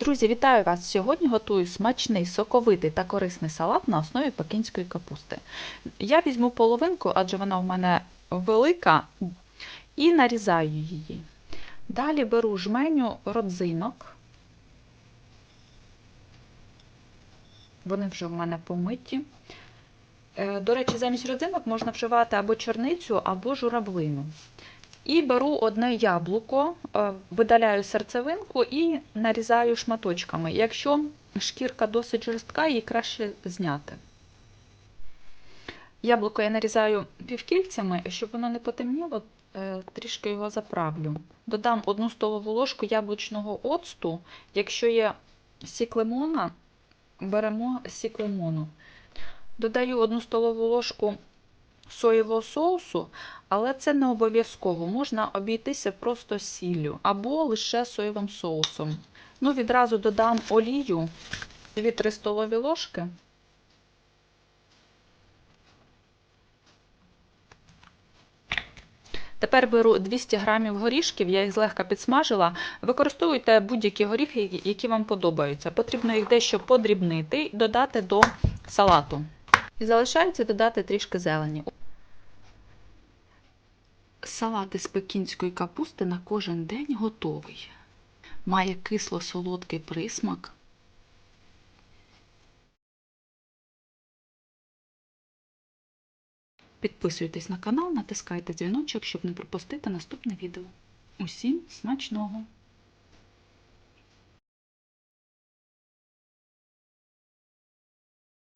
Друзі, вітаю вас! Сьогодні готую смачний, соковитий та корисний салат на основі пекінської капусти. Я візьму половинку, адже вона в мене велика, і нарізаю її. Далі беру жменю родзинок. Вони вже в мене помиті. Е, До речі, замість родзинок можна вживати або чорницю, або журавлину. І беру одне яблуко, е, видаляю серцевинку і нарізаю шматочками. Якщо шкірка досить жорстка, її краще зняти. Яблуко я нарізаю півкільцями, щоб воно не потемніло, е, трішки його заправлю. Додам одну столову ложку яблучного оцту. Якщо є сік лимона, беремо сік лимону. Додаю одну столову ложку соєвого соусу, але це не обов'язково. Можна обійтися просто сіллю або лише соєвим соусом. Ну, відразу додам олію 2-3 столові ложки. Тепер беру 200 грамів горішків, я їх злегка підсмажила. Використовуйте будь-які горіхи, які вам подобаються. Потрібно їх дещо подрібнити і додати до салату. І залишається додати трішки зелені. Салат із пекінської капусти на кожен день готовий. Має кисло-солодкий присмак. Підписуйтесь на канал, натискайте дзвіночок, щоб не пропустити наступне відео. Усім смачного!